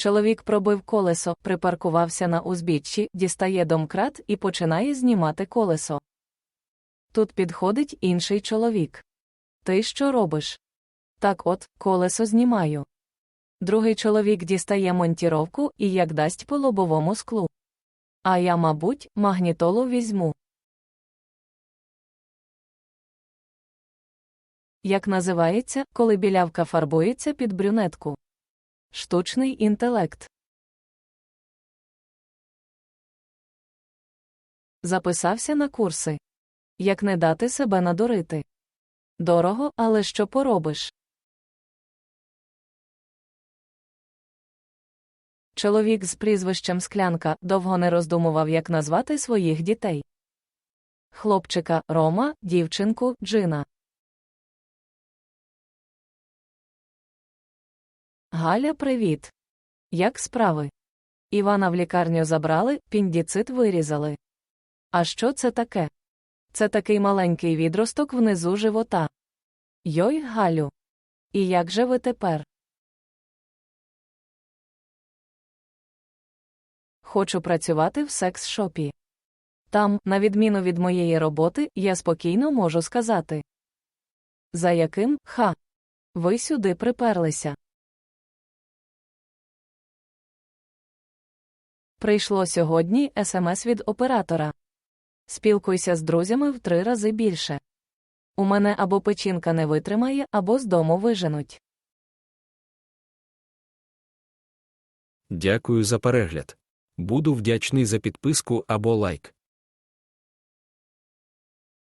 Чоловік пробив колесо, припаркувався на узбіччі, дістає домкрат і починає знімати колесо. Тут підходить інший чоловік. Ти що робиш? Так от, колесо знімаю. Другий чоловік дістає монтіровку і як дасть по лобовому склу. А я, мабуть, магнітолу візьму. Як називається, коли білявка фарбується під брюнетку? Штучний інтелект. Записався на курси. Як не дати себе надурити. Дорого, але що поробиш? Чоловік з прізвищем Склянка довго не роздумував, як назвати своїх дітей. Хлопчика Рома, дівчинку Джина. Галя, привіт. Як справи? Івана в лікарню забрали, піндіцит вирізали. А що це таке? Це такий маленький відросток внизу живота. Йой, Галю. І як же ви тепер? Хочу працювати в секс-шопі. Там, на відміну від моєї роботи, я спокійно можу сказати. За яким, ха? Ви сюди приперлися. Прийшло сьогодні смс від оператора. Спілкуйся з друзями в три рази більше. У мене або печінка не витримає, або з дому виженуть. Дякую за перегляд. Буду вдячний за підписку або лайк.